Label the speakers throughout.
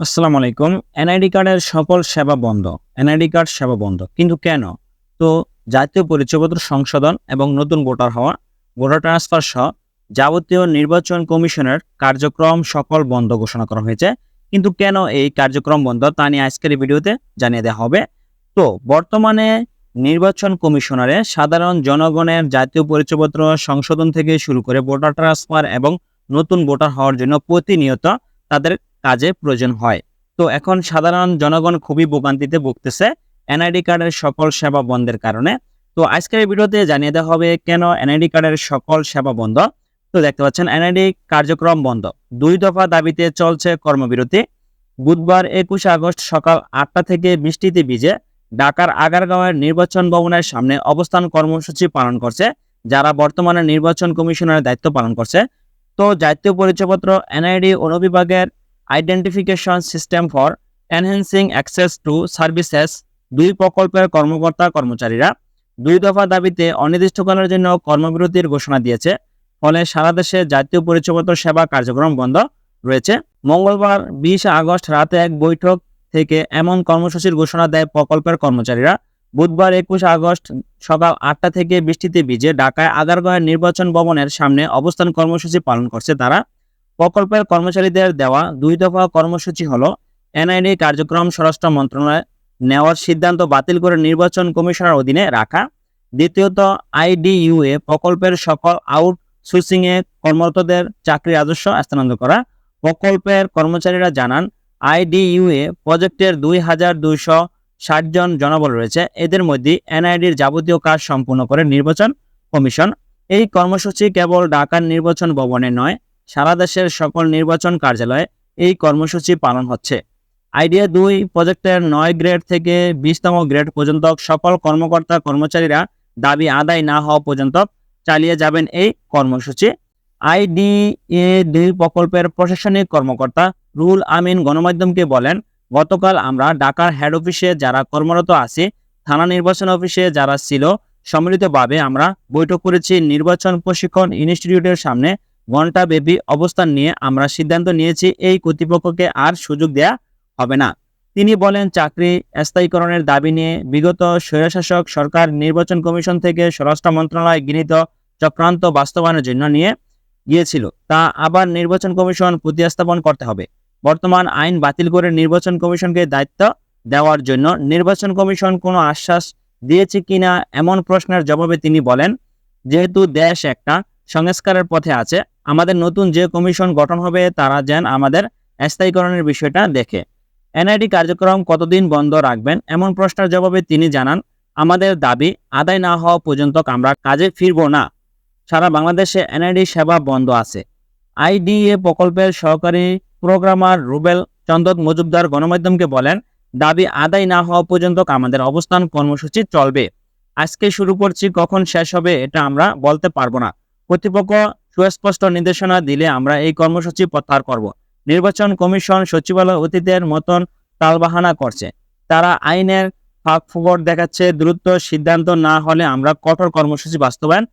Speaker 1: আসসালামু আলাইকুম। এনআইডি কার্ডের সকল সেবা বন্ধ। এনআইডি কার্ড সেবা বন্ধ। কিন্তু কেন? তো জাতীয় পরিচয়পত্র সংশোধন এবং নতুন ভোটার হওয়া, ভোটার ট্রান্সফার সহ যাবতীয় নির্বাচন কমিশনের কার্যক্রম সকল বন্ধ ঘোষণা করা হয়েছে। কিন্তু কেন এই কার্যক্রম বন্ধ? তা নিয়ে আজকের ভিডিওতে জানিয়ে দেওয়া হবে। তো বর্তমানে নির্বাচন কমিশনারে সাধারণ জনগণের জাতীয় পরিচয়পত্র সংশোধন থেকে শুরু করে ভোটার ট্রান্সফার এবং নতুন ভোটার হওয়ার জন্য প্রতিনিয়ত তাদের কাজে প্রয়োজন হয়। তো এখন সাধারণ জনগণ খুবই ভোগান্তিতে ভুগতেছে এনআইডি কার্ডের সকল সেবা বন্ধের কারণে। তো আজকের ভিডিওতে জানিয়ে দেওয়া হবে কেন এনআইডি কার্ডের সকল সেবা বন্ধ। তো দেখতে পাচ্ছেন, এনআইডি কার্যক্রম বন্ধ। দুই দফা দাবিতে চলছে কর্মবিরতি। বুধবার একুশে আগস্ট সকাল আটটা থেকে বৃষ্টিতে ভিজে ঢাকার আগারগাঁওয়ের নির্বাচন ভবনের সামনে অবস্থান কর্মসূচি পালন করছে, যারা বর্তমানে নির্বাচন কমিশনের দায়িত্ব পালন করছে। তো জাতীয় পরিচয়পত্র, NID অনুবিভাগের identification system for enhancing access to services দুই প্রকল্পের কর্মকর্তা কর্মচারীরা। দুই দফা দাবিতে অনির্দিষ্টকালের জন্য কর্মবিরতির ঘোষণা দিয়েছে। ফলে সারা দেশে জাতীয় পরিচয়পত্র সেবা কার্যক্রম বন্ধ রয়েছে। মঙ্গলবার বিশ আগস্ট রাতে এক বৈঠক থেকে এমন কর্মসূচির ঘোষণা দেয় প্রকল্পের কর্মচারীরা। বুধবার একুশ আগস্ট সকাল আটটা থেকে বৃষ্টিতে ভিজে ঢাকায় আগারগাঁওয়ের নির্বাচন ভবনের সামনে অবস্থান কর্মসূচি পালন করছে তারা। প্রকল্পের কর্মচারীদের দেওয়া দুই দফা কর্মসূচি হল এনআইডি কার্যক্রম স্বরাষ্ট্র মন্ত্রণালয় নেওয়ার সিদ্ধান্ত বাতিল করে নির্বাচন কমিশনের অধীনে রাখা। দ্বিতীয়ত, আইডিইউএ প্রকল্পের সকল আউট এ কর্মরতদের চাকরি রাজস্ব স্থানান্তর করা। প্রকল্পের কর্মচারীরা জানান, আইডিইউএ প্রজেক্টের দুই হাজার দুইশো ষাট জন জনবল রয়েছে। এদের মধ্যে এনআইডির যাবতীয় কাজ সম্পূর্ণ করে নির্বাচন কমিশন। এই কর্মসূচি কেবল ঢাকার নির্বাচন ভবনে নয় সারা দেশের সকল নির্বাচন কার্যালয়ে এই কর্মসূচি পালন হচ্ছে। আইডিয়া দুই, প্রজেক্টের নয় গ্রেড থেকে বিশতম গ্রেড পর্যন্ত সকল কর্মকর্তা কর্মচারীরা দাবি আদায় না হওয়া পর্যন্ত চালিয়ে যাবেন এই কর্মসূচি। আইডিএ দুই প্রকল্পের প্রশাসনিক কর্মকর্তা রুল আমিন গণমাধ্যমকে বলেন, গতকাল আমরা ঢাকার হেড অফিসে যারা কর্মরত আছি, থানা নির্বাচন অফিসে যারা ছিল, সম্মিলিতভাবে আমরা বৈঠক করেছি নির্বাচন প্রশিক্ষণ ইনস্টিটিউটের সামনে ঘণ্টা ব্যাপী অবস্থান নিয়ে আমরা সিদ্ধান্ত নিয়েছি, এই কর্তৃপক্ষকে আর সুযোগ দেয়া হবে না। তিনি বলেন, চাকরি স্থায়ীকরণের দাবি নিয়ে বিগত স্বৈরশাসক সরকার নির্বাচন কমিশন থেকে স্বরাষ্ট্র মন্ত্রণালয় গৃহীত চক্রান্ত বাস্তবায়নের জন্য নিয়ে গিয়েছিল। তা আবার নির্বাচন কমিশন প্রতিস্থাপন করতে হবে। বর্তমান আইন বাতিল করে নির্বাচন কমিশনকে দায়িত্ব দেওয়ার জন্য নির্বাচন কমিশন কোনো আশ্বাস দিয়েছে কিনা এমন প্রশ্নের জবাবে তিনি বলেন, যেহেতু দেশ একটা সংস্কারের পথে আছে আমাদের নতুন যে কমিশন গঠন হবে, তারা যেন আমাদের স্থায়ীকরণের বিষয়টা দেখে। এনআইডি কার্যক্রম কতদিন বন্ধ রাখবেন? এমন প্রশ্নের জবাবে তিনি জানান, আমাদের দাবি, আদায় না হওয়া পর্যন্ত আমরা কাজে ফিরব না। সারা বাংলাদেশে এনআইডি সেবা বন্ধ আছে। আইডিএ প্রকল্পের সহকারী প্রোগ্রামার রুবেল চন্দক মজুমদার গণমাধ্যমকে বলেন, দাবি, আদায় না হওয়া পর্যন্ত আমাদের অবস্থান কর্মসূচি চলবে। আজকে শুরু করছি, কখন শেষ হবে, এটা আমরা বলতে পারব না। কর্তৃপক্ষ সুস্পষ্ট নির্দেশনা দিলে আমরা এই কর্মসূচি প্রত্যাহার করব। নির্বাচন কমিশন সচিবালয় অতীতের মতন তালবাহানা করছে। তারা আইনের ফাঁক ফোকর দেখাচ্ছে, দ্রুত সিদ্ধান্ত না হলে আমরা কঠোর কর্মসূচি বাস্তবায়ন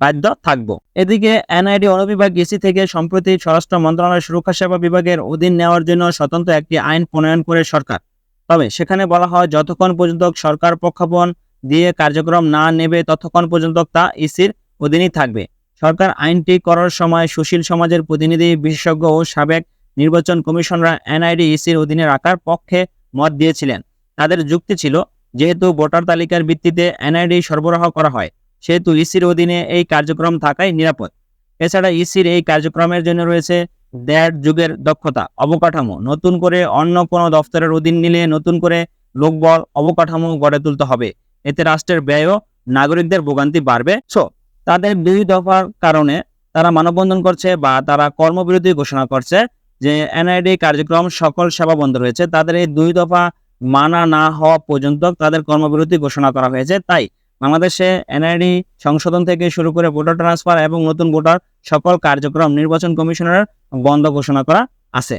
Speaker 1: বাধ্য থাকব। এদিকে এনআইডি অনুবিভাগ ইসি থেকে সম্প্রতি স্বরাষ্ট্র মন্ত্রণালয় সুরক্ষা সেবা বিভাগের অধীন নেওয়ার জন্য স্বতন্ত্র একটি আইন প্রণয়ন করে সরকার। তবে সেখানে বলা হয়, যতক্ষণ পর্যন্ত সরকার প্রক্ষাপন দিয়ে কার্যক্রম না নেবে, ততক্ষণ পর্যন্ত তা ইসির অধীনই থাকবে। সরকার আইনটি করার সময় সুশীল সমাজের প্রতিনিধি, বিশেষজ্ঞ ও সাবেক নির্বাচন কমিশনরা এনআইডি ইসির অধীনে রাখার পক্ষে মত দিয়েছিলেন। তাদের যুক্তি ছিল, যেহেতু ভোটার তালিকার ভিত্তিতে এনআইডি সরবরাহ করা হয়, সেহেতু ইসির অধীনে এই কার্যক্রম থাকাই নিরাপদ। এছাড়া ইসির এই কার্যক্রমের জন্য রয়েছে দেড় যুগের দক্ষতা, অবকাঠামো, নতুন করে অন্য কোনো দফতরের অধীন নিলে নতুন করে লোকবল, অবকাঠামো গড়ে তুলতে হবে। এতে রাষ্ট্রের ব্যয়ও নাগরিকদের ভোগান্তি বাড়বে। সো তাদের দুই দফার কারণে তারা মানববন্ধন করছে বা তারা কর্মবিরতি ঘোষণা করছে যে এনআইডি কার্যক্রম সকল সেবা বন্ধ রয়েছে। তাদের এই দুই দফা মানা না হওয়া পর্যন্ত তাদের কর্মবিরতি ঘোষণা করা হয়েছে। তাই বাংলাদেশে এনআইডি সংশোধন থেকে শুরু করে ভোটার ট্রান্সফার এবং নতুন ভোটার সকল কার্যক্রম নির্বাচন কমিশনের বন্ধ ঘোষণা করা আছে।